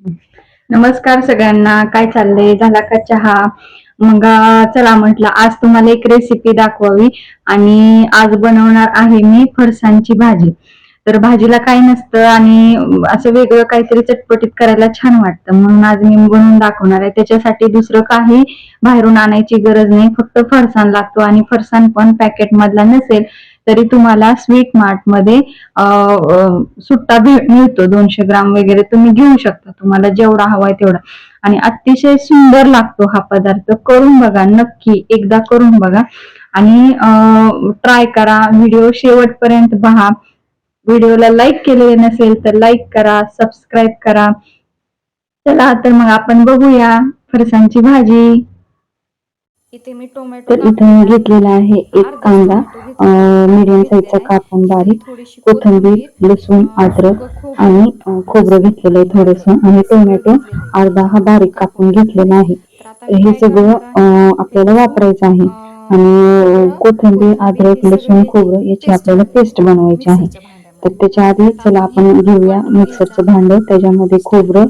नमस्कार सगळ्यांना. काय चाललंय? झाला का चहा? मग चला म्हटलं आज तुम्हाला एक रेसिपी दाखवावी आणि आज बनवणार आहे मी फरसाणची भाजी. तर भाजीला काही नसतं आणि असं वेगळं काहीतरी चटपटीत करायला छान वाटतं. म्हणून आज मी बनवून दाखवणार आहे. त्याच्यासाठी दुसरं काही बाहेरून आणायची गरज नाही. फक्त फरसाण लागतो आणि फरसाण पण पॅकेट मधला नसेल तरी तुम्हाला स्वीट मार्टमध्ये सुट्टा मिळतो. दोनशे ग्राम वगैरे तुम्ही घेऊ शकता. तुम्हाला जेवढा हवाय तेवढा. आणि अतिशय सुंदर लागतो हा पदार्थ. करून बघा नक्की एकदा करून बघा. आणि ट्राय करा. व्हिडिओ शेवटपर्यंत पहा. व्हिडिओला लाईक केलेले नसेल तर लाईक करा सबस्क्राईब करा. चला तर मग आपण बघूया फरसांची भाजी. इथे मी टोमॅटो तर इथं मी घेतलेला आहे एक कांदा मीडियम साईजचा कापून बारीक कोथिंबीर लसूण अद्रक आणि खोबरं घेतलेलं आहे थोडस आणि टोमॅटो अर्धा हा बारीक कापून घेतलेला आहे. हे सगळं आपल्याला वापरायचं आहे. आणि कोथिंबीर अद्रक लसूण खोबरं याची आपल्याला पेस्ट बनवायची आहे. तर त्याच्या आधी चला आपण घेऊया मिक्सरचं भांड. त्याच्यामध्ये खोबरं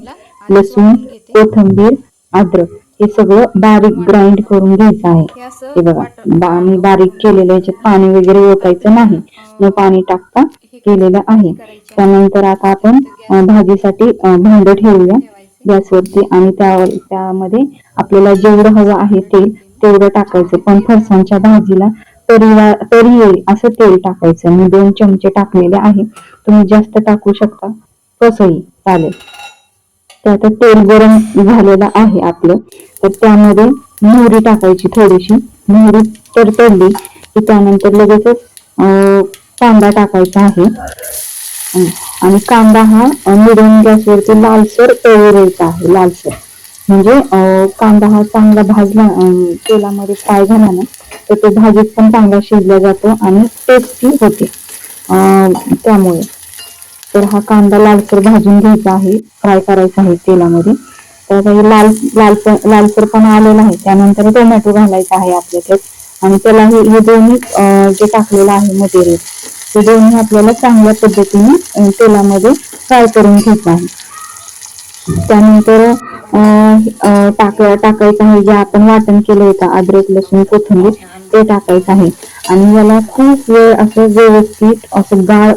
लसूण कोथिंबीर अद्रक. हे सगळं बारीक ग्राइंड करून घ्यायचं आहे. हे बघा मी बारीक केलेलं याच्यात पाणी वगैरे ओतायचं नाही. न पाणी टाकता केलेलं आहे. त्यानंतर आता आपण भाजीसाठी भांड ठेवूया. गॅसवरती आणि त्यावर त्यामध्ये आपल्याला जेवढं हवं आहे तेल तेवढं टाकायचं. पण फरसाणच्या भाजीला तरी तरी येईल असं तेल टाकायचं. मी दोन चमचे टाकलेले आहे. तुम्ही जास्त टाकू शकता. कसंही चालेल. तर आता तेल गरम झालेलं आहे आपलं. तर त्यामध्ये मोहरी टाकायची थोडीशी. मोहरी तडतडली की त्यानंतर लगेचच कांदा टाकायचा आहे. आणि कांदा हा मिडियम गॅसवरती लालसर तळून आहे लालसर. म्हणजे कांदा हा चांगला भाजला तेलामध्ये फ्राय झाला ना तर तो भाजीत पण चांगला शिजला जातो आणि टेस्टी होते त्यामुळे. तर हा कांदा लालसर भाजून घ्यायचा आहे. फ्राय करायचा आहे तेलामध्ये. तर काही लाल लालसर लालसर पण आलेला आहे. त्यानंतर टोमॅटो घालायचा आहे आपल्याकडे. आणि त्याला हे हे दोन्ही जे टाकलेलं आहे मटेरियल ते दोन्ही आपल्याला चांगल्या पद्धतीने तेलामध्ये फ्राय करून घ्यायचं आहे. त्यानंतर अं, टाक टाकायचं आहे जे आपण वाटण केलं होतं अद्रक लसूण कोथिंबीर. ते टाकायचं आहे. आणि याला खूप वेळ असं व्यवस्थित असं गाळ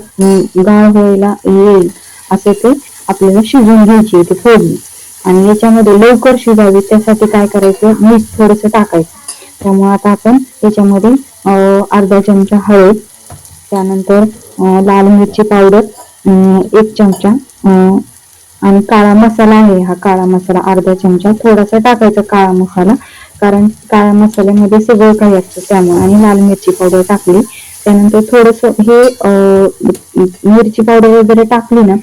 गाळ व्हायला येईल. असं ते आपल्याला शिजवून घ्यायची ते फोडणी आणि याच्यामध्ये लवकर शिजावी त्यासाठी काय करायचं? मीठ थोडस टाकायचं. त्यामुळे आता आपण त्याच्यामध्ये अर्धा चमचा हळद त्यानंतर लाल मिरची पावडर एक चमचा आणि काळा मसाला आहे हा काळा मसाला अर्धा चमचा. थोडासा टाकायचा काळा मसाला. कारण काळ्या मसाल्यामध्ये सगळं काही असतं त्यामुळे. आणि लाल मिरची पावडर टाकली. त्यानंतर थोडस हे मिरची पावडर वगैरे टाकली ना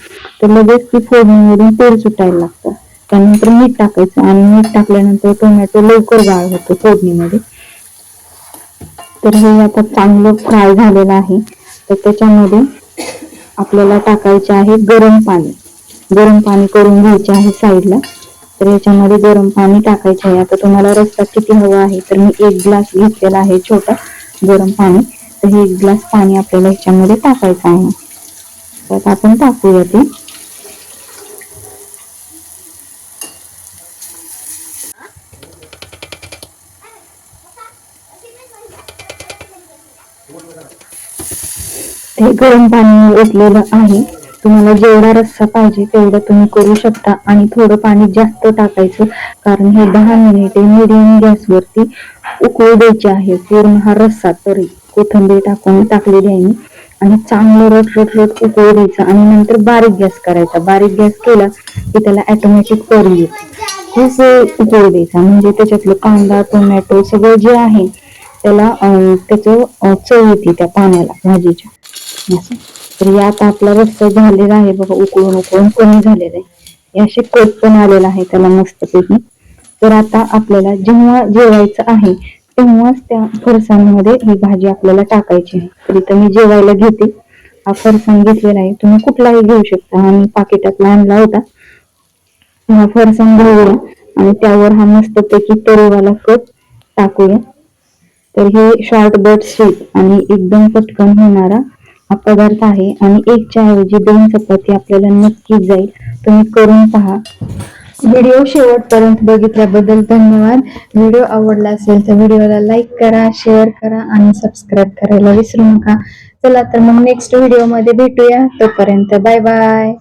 तर लगेच ती फोडणीमधून तेल सुटायला लागतं. त्यानंतर मीठ टाकायचं. आणि मीठ टाकल्यानंतर टोमॅटो लवकर गाळ होतो फोडणीमध्ये. तर हे आता चांगलं फ्राय झालेलं आहे. तर त्याच्यामध्ये आपल्याला टाकायचे आहे गरम पाणी. गरम पाणी करून घ्यायचे आहे साईडला. तर याच्यामध्ये गरम पाणी टाकायचं आहे. आता तुम्हाला रस्ता किती हवा आहे तर मी एक ग्लास घेतलेला आहे छोटा गरम पाणी. तर हे एक ग्लास पाणी आपल्याला ह्याच्यामध्ये टाकायचं आहे. तर आपण टाकूया ते. हे गरम पाणी ओतलेलं आहे. तुम्हाला जेवढा रस्सा पाहिजे तेवढं तुम्ही करू शकता आणि थोडं पाणी जास्त टाकायचं. कारण हे दहा मिनिटे मिडियम गॅसवरती उकळू द्यायचे आहे. पूर्ण हा रस्सा तरी कोथिंबीर टाकून टाकलेली आहे मी. आणि चांगलं रट रट रट उकळू द्यायचं आणि नंतर बारीक गॅस करायचा. बारीक गॅस केला की त्याला ॲटोमॅटिक तरी येते. खूप उकळू द्यायचा. म्हणजे त्याच्यातलं कांदा टोमॅटो सगळं जे आहे त्याला त्याचं चव येते त्या पाण्याला भाजीच्या. असं. तर यात आपला रस्सा झालेला आहे बघा उकळून उकळून कमी झालेला आहे. याशी कोट पण आलेला आहे त्याला मस्तपैकी. तर आता आपल्याला जेव्हा जेवायचं आहे तेव्हाच त्या फरसांमध्ये ही भाजी आपल्याला टाकायची आहे. तर इथं मी जेवायला घेते. हा फरसाण घेतलेला आहे. तुम्ही कुठलाही घेऊ शकता. आणि पाकिटातला आणला होता. हा फरसाण घेऊया आणि त्यावर हा मस्तपैकी तरीवाला कप टाकूया. तर हे शॉर्ट बट स्वीट आणि एकदम पटकन होणारा हा पदार्थ आहे आणि एकच्या ऐवजी दोन चपाती आपल्याला नक्कीच जाईल. तुम्ही करून पहा. व्हिडिओ शेवटपर्यंत बघितल्याबद्दल धन्यवाद. व्हिडिओ आवडला असेल तर व्हिडिओला लाईक करा शेअर करा आणि सबस्क्राईब करायला विसरू नका. चला तर मग नेक्स्ट व्हिडिओमध्ये भेटूया. तोपर्यंत बाय बाय.